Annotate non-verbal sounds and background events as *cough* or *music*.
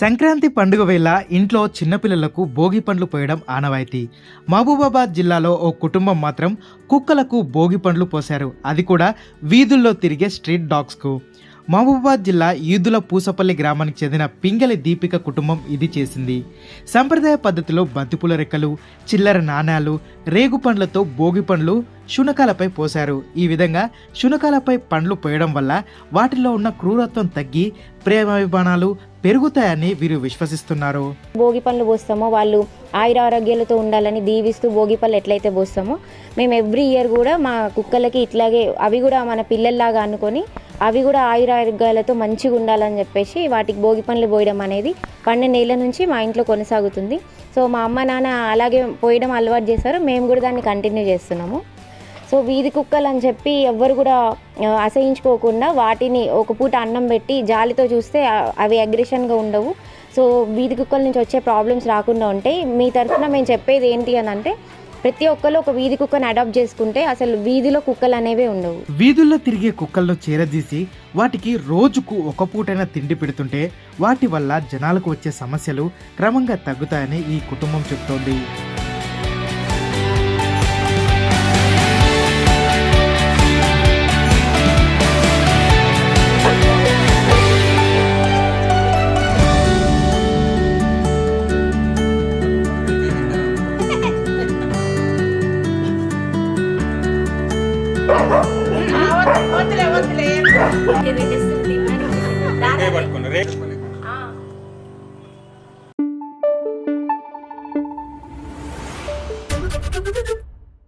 సంక్రాంతి పండుగ వేళ ఇంట్లో చిన్నపిల్లలకు భోగి పండ్లు పోయడం ఆనవాయితీ. మహబూబాబాద్ జిల్లాలో ఓ కుటుంబం మాత్రం కుక్కలకు భోగి పండ్లు పోశారు. అది కూడా వీధుల్లో తిరిగే స్ట్రీట్ డాగ్స్కు. మహబూబాబాద్ జిల్లా ఈదుల పూసపల్లి గ్రామానికి చెందిన పింగళి దీపిక కుటుంబం ఇది చేసింది. సంప్రదాయ పద్ధతిలో బంతిపూల రెక్కలు చిల్లర నాణాలు రేగు పండ్లతో భోగి పండ్లు శునకాలపై పోశారు. ఈ విధంగా శునకాలపై పండ్లు పోయడం వల్ల వాటిలో ఉన్న క్రూరత్వం తగ్గి ప్రేమాభిమానాలు పెరుగుతాయని వీరు విశ్వసిస్తున్నారు. భోగి పండ్లు పోస్తామో. వాళ్ళు ఆయుర ఆరోగ్యాలతో ఉండాలని దీవిస్తూ భోగి పళ్ళు ఎట్లయితే పోస్తామో మేము ఎవ్రీ ఇయర్ కూడా మా కుక్కలకి ఇట్లాగే అవి కూడా మన పిల్లల్లాగా అనుకొని అవి కూడా ఆయుర మంచిగా ఉండాలని చెప్పేసి వాటికి భోగి పండ్లు పోయడం అనేది పన్నెండేళ్ళ నుంచి మా ఇంట్లో కొనసాగుతుంది. సో మా అమ్మ నాన్న అలాగే పోయడం అలవాటు చేశారు. మేము కూడా దాన్ని కంటిన్యూ చేస్తున్నాము. సో వీధి కుక్కలు అని చెప్పి ఎవ్వరు కూడా అసహించుకోకుండా వాటిని ఒక పూట అన్నం పెట్టి జాలితో చూస్తే అవి అగ్రెషన్గా ఉండవు. సో వీధి కుక్కల నుంచి వచ్చే ప్రాబ్లమ్స్ రాకుండా ఉంటాయి మీ తరఫున మేము చెప్పేది ఏంటి అని అంటే ప్రతి ఒక్కరు ఒక వీధి కుక్కని అడాప్ట్ చేసుకుంటే అసలు వీధిలో కుక్కలు అనేవే ఉండవు. వీధుల్లో తిరిగే కుక్కలను చేరదీసి వాటికి రోజుకు ఒక పూటైనా తిండి పెడుతుంటే వాటి వల్ల జనాలకు వచ్చే సమస్యలు క్రమంగా తగ్గుతాయని ఈ కుటుంబం చెబుతోంది పట్టుకున్నారు *laughs*